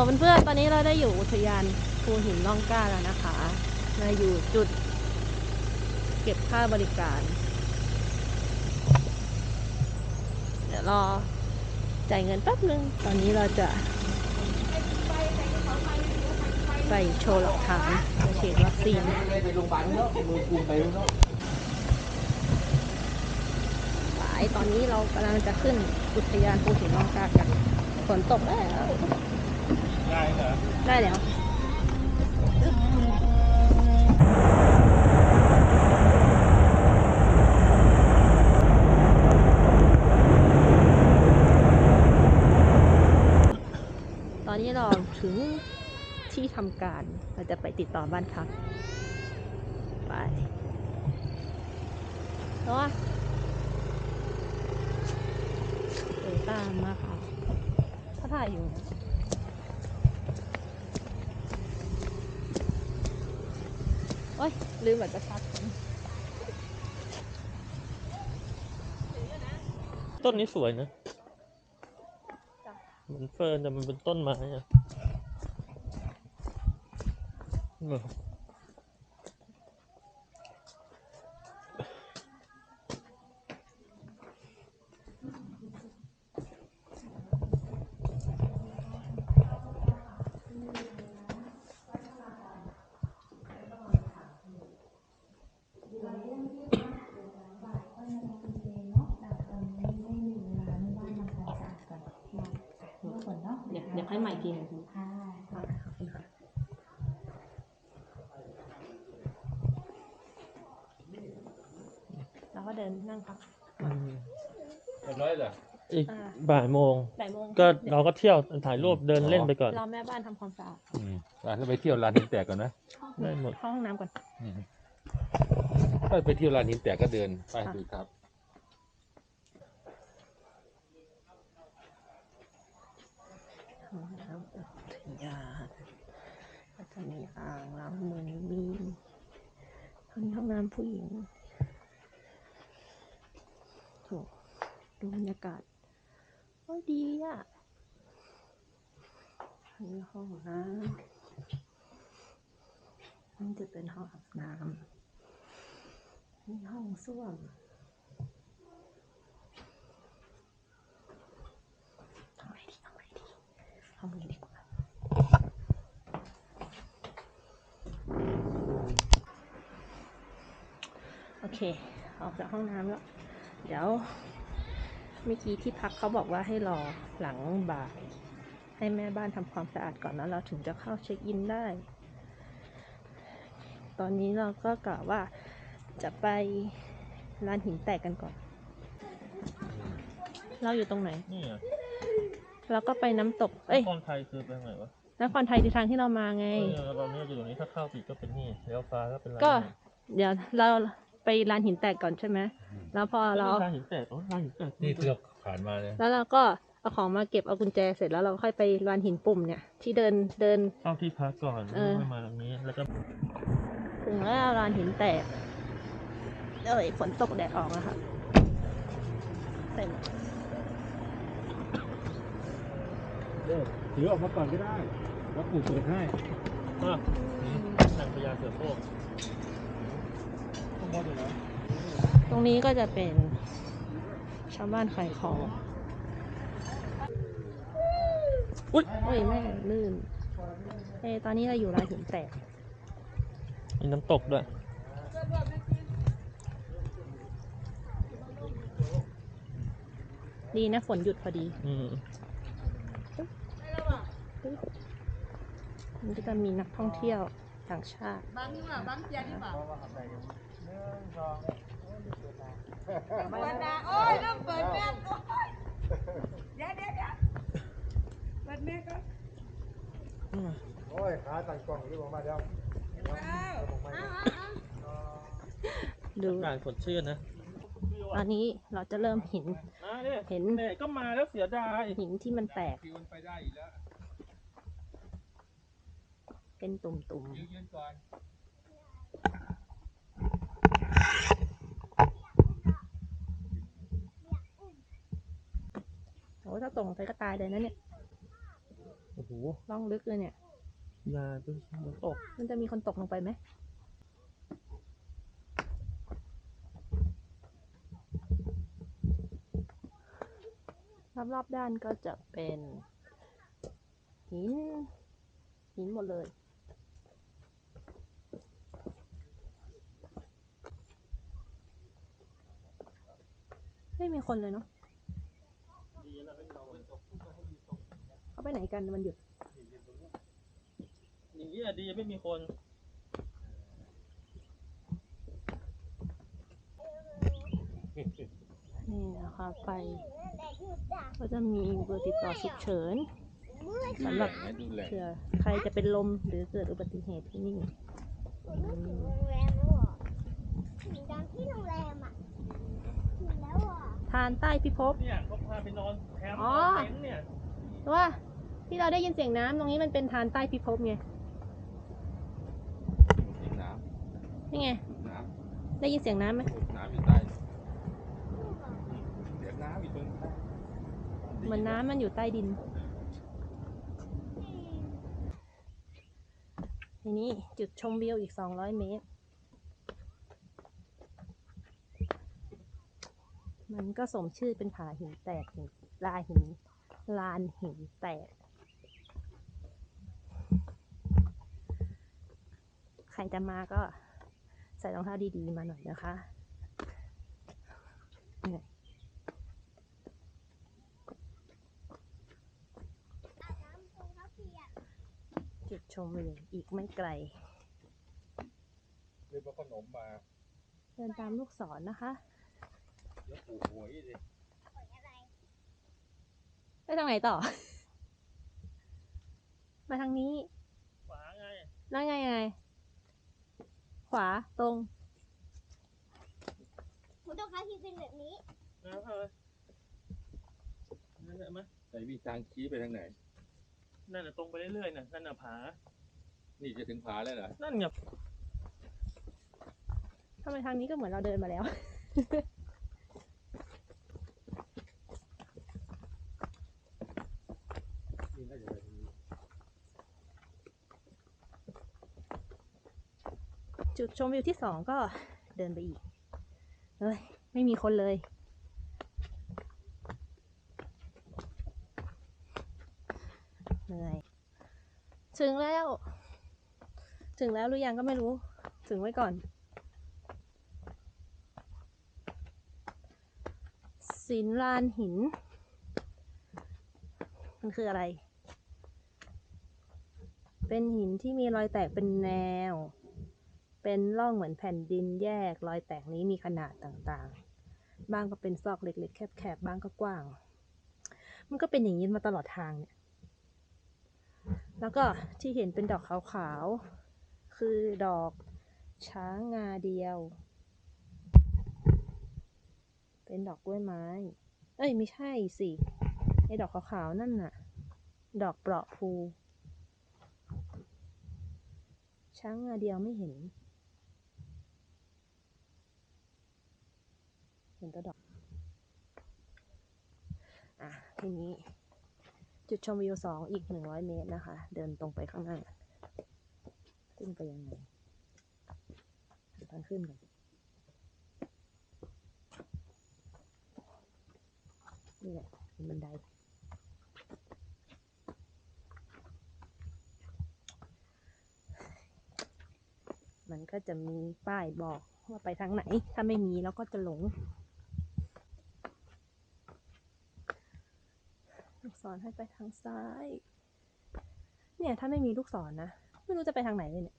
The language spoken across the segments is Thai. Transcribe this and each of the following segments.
ลเพื่อนๆตอนนี้เราได้อยู่อุทยานภูหินล่องกล้าแล้วนะคะเราอยู่จุด เก็บค่าบริการ เดี๋ยวรอจ่ายเงินแป๊บนึง ตอนนี้เราจะไปโชว์หลักฐานจะฉีดวัคซีนไปโรงพยาบาลเนาะมือกุมไปเนาะสายตอนนี้เรากำลังจะขึ้นอุทยานภูหินร่องกล้ากันฝนตกแล้ว ได้เหรอได้แล้วตอนนี้เราถึงที่ทำการ เราจะไปติดต่อบ้านพัก ไปแล้วอะเออตามมาค่ะเขาถ่ายอยู่นะ โอ๊ยลืมบัตรประชัดต้นนี้สวยนะจ้ะเหมือนเฟิร์นแต่มันเป็นต้นไม้อะ เออเดี๋ยวเดี๋ยวค่อยใหม่อีกทีหนึงค่ะขอบคุณค่ะแล้วก็เดินนั่งพักอืมเรียบร้อยเหรออีกอ่าบ่ายโมง บ่ายโมงก็เราก็เที่ยวถ่ายรูปเดินเล่นไปก่อน รอแม่บ้านทำความสะอาดอืมร้านก็ไปเที่ยวร้านหินแตกก่อนนะได้หมด เข้าห้องน้ำก่อน อืมถ้าไปเที่ยวร้านหินแตกก็เดินไปดูครับ ห้องน้ำอุทยาน จะมีอ่างล้างมือมีห้องห้องน้ำผู้หญิงโหดูบรรยากาศโอ้ยดีอะอันนี้ห้องน้ำนี่จะเป็นห้องอาบน้ำนี่ห้องส้วมเอาไงดีเอาไงดีห้องนี้ดีกว่า เค ออกจากห้องน้ำแล้ว เดี๋ยวเมื่อกี้ที่พักเขาบอกว่าให้รอหลังบ่าย ให้แม่บ้านทำความสะอาดก่อนแล้วเราถึงจะเข้าเช็คอินได้ ตอนนี้เราก็กะว่าจะไปร้านหินแตกกันก่อน เราอยู่ตรงไหน นี่อะเราก็ไปน้ำตก เอ้ยนครไทยคือไปทางไหนวะนครไทยที่ทางที่เรามาไง เออเราเนี่ยอยู่ตรงนี้ถ้าเข้าผิดก็เป็นนี่เลี้ยวฟ้าก็เป็นร้านก็ เดี๋ยวเรา ไปร้านหินแตกก่อนใช่ไหมแล้วพอเรา ร้านหินแตกโอ้ร้านหินแตกนี่ที่เราผ่านมาเลยแล้วเราก็เอาของมาเก็บเอากุญแจเสร็จแล้วเราค่อยไปร้านหินปุ่มเนี่ย ที่เดินเดิน เข้าที่พักก่อนเออ ไม่มาตรงนี้ แล้วก็ถึงแล้วร้านหินแตกเอ้ยฝนตกแดดออกอะค่ะเต็มถือออกมาก่อนก็ได้ แล้วปู่เปิดให้อะนี่นางพญาเสือโคร่ง ข้างบนอยู่แล้ว ตรงนี้ก็จะเป็นชาวบ้านขายของอุ้ยโอ้ยแม่ลื่นเอ้ยตอนนี้เราอยู่ร้านหินแตกมีน้ำตกด้วย ดีนะฝนหยุดพอดี อืมมันก็จะมีนักท่องเที่ยวต่างชาติบังนี่ว่าบัง เจียนี่ว่าเปิดนะโอ้ยเริ่มเปิดแม่โอ้ยเดี๋ยวเดี๋ยวเดี๋ยวเปิดแม่ก็โอ้ยขาตัดกล่องที่ผมมาแล้วว้าวอ้าวอ้าดูอากาศสดชื่นนะตอนนี้เราจะเริ่มเห็น เห็นก็มาแล้วเสียดายหินที่มันแตก เป็นตุ่มๆ ถ้าตกลงไปก็ตายเลยนะเนี่ยโอ้โหล่องลึกเลยเนี่ยยาเป็นน้ำตก มันจะมีคนตกลงไปไหมรอบๆด้านก็จะเป็นหินหินหมดเลย ไม่มีคนเลยเนาะเขา ไปไหนกันมันหยุด อย่างนี้ยดีไม่มีคน นี่นะคะไปก็จะมีเบอร์ติดต่อฉุกเฉินสำหรับดูแลเผื่อใครจะเป็นลมหรือเกิดอุบัติเหตุที่นี่โรงแรมแล้วเหรอถึงดังที่โรงแรมอะถึงแล้วเหรอทานใต้พิภพเนี่ยเขาพาไปนอนแคมป์อ๋นออนเต็นท์เนี่ย ว่า ที่เราได้ยินเสียงน้ำตรงนี้มันเป็นทานใต้พิภพไงน้นี่ไงำน้ได้ยินเสียงน้ำไหมำน้ำอยู่ใต้เสียงน้ำอยู่ตรงใต้เหมือนน้ำมันอยู่ใต้ดินทีนี้จุดชมวิวอีก 200 เมตร มันก็สมชื่อเป็นผาหินแตกหินลาหินลานหินแตก ใครจะมาก็ใส่รองเท้าดีๆ มาหน่อยนะคะเนี่ยจุดชมวิวอีกไม่ไกล เรียกว่าขนมมา เดินตามลูกศรนะคะเดี๋ยวปลูกหวยดิไปทางไหนต่อ มาทางนี้ขวาไงนั่นไงไงข วาตรง คุณต้องค้าที่เป็นแบบนี้นะเออนั่นแหละมะไหนมีทางชี้ไปทางไหน นั่นน่ะตรงไปเรื่อยๆน่ะนั่นน่ะผา นี่จะถึงผาแล้วเหรอนั่นไง ทำไมทางนี้ก็เหมือนเราเดินมาแล้ว นี่น่าจะไปทางนี้ จุดชมวิวที่สองก็เดินไปอีกเฮ้ย ไม่มีคนเลย เหนื่อย ถึงแล้ว ถึงแล้วหรือยังก็ไม่รู้ ถึงไว้ก่อนศิลลานหิน มันคืออะไร เป็นหินที่มีรอยแตกเป็นแนว เป็นร่องเหมือนแผ่นดินแยกรอยแตกนี้มีขนาดต่างๆ บ้างก็เป็นซอกเล็กๆ แคบๆ บ้างก็กว้าง มันก็เป็นอย่างนี้มาตลอดทางเนี่ย แล้วก็ที่เห็นเป็นดอกขาวๆ คือดอกช้างงาเดียว เป็นดอกกล้วยไม้ เอ้ยไม่ใช่สิไอ้ดอกขาวๆนั่นน่ะ ดอกเปราะภู ช้างงาเดียวไม่เห็น เห็นตัวดอก อะ ทีนี้ จุดชมวิวสองอีกหนึ่งร้อยเมตรนะคะ เดินตรงไปข้างหน้า ขึ้นไปยังไงทางขึ้นกันนี่แหละเป็นบันไดมันก็จะมีป้ายบอกว่าไปทางไหน ถ้าไม่มีเราก็จะหลง ลูกศรให้ไปทางซ้าย เนี่ยถ้าไม่มีลูกศรนะ ไม่รู้จะไปทางไหนเลยเนี่ย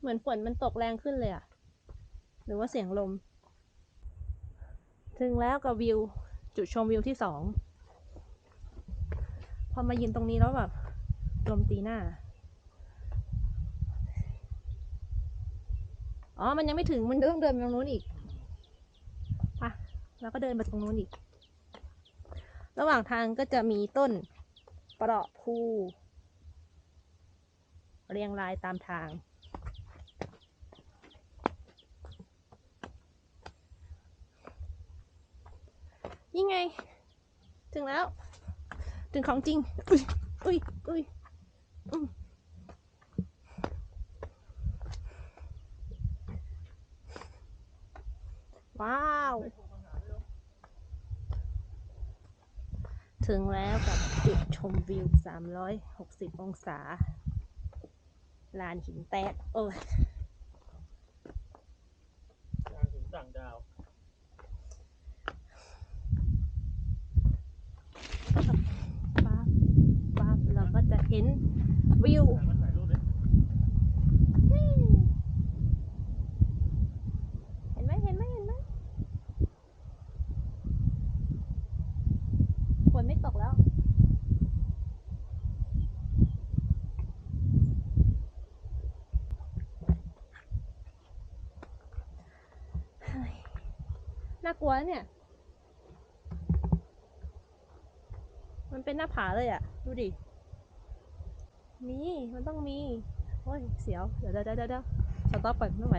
เหมือนฝนมันตกแรงขึ้นเลยอะหรือว่าเสียงลม ถึงแล้วกับวิว จุดชมวิวที่สอง พอมายืนตรงนี้แล้วแบบลมตีหน้า อ๋อ มันยังไม่ถึง มันต้องเดินไปตรงนู้นอีกป่ะแล้วก็เดินไปตรงนู้นอีก ระหว่างทางก็จะมีต้นเปราะภูเรียงรายตามทางยี่ไง ถึงแล้ว ถึงของจริง อุ้ยอุ้ยอุ้ยอืม ว้าว ถึงแล้วกับจุดชมวิว 360 องศา ลานหินแตกโอ้ยทางถึงต่างดาวปั๊บปั๊บเราก็จะเห็นวิว ทางก็ถ่ายรูปเลย เห็นไหมเห็นไหมเห็นไหมฝนไม่ตกแล้ว เฮ้ย น่ากลัวเนี่ย มันเป็นหน้าผาเลยอะ่ะดูดิ มี มันต้องมี โอ้ย เสียว เดี๋ยวเดี๋ยวเดี๋ยวเดี๋ยวสต็อปก่อนไม่ไหว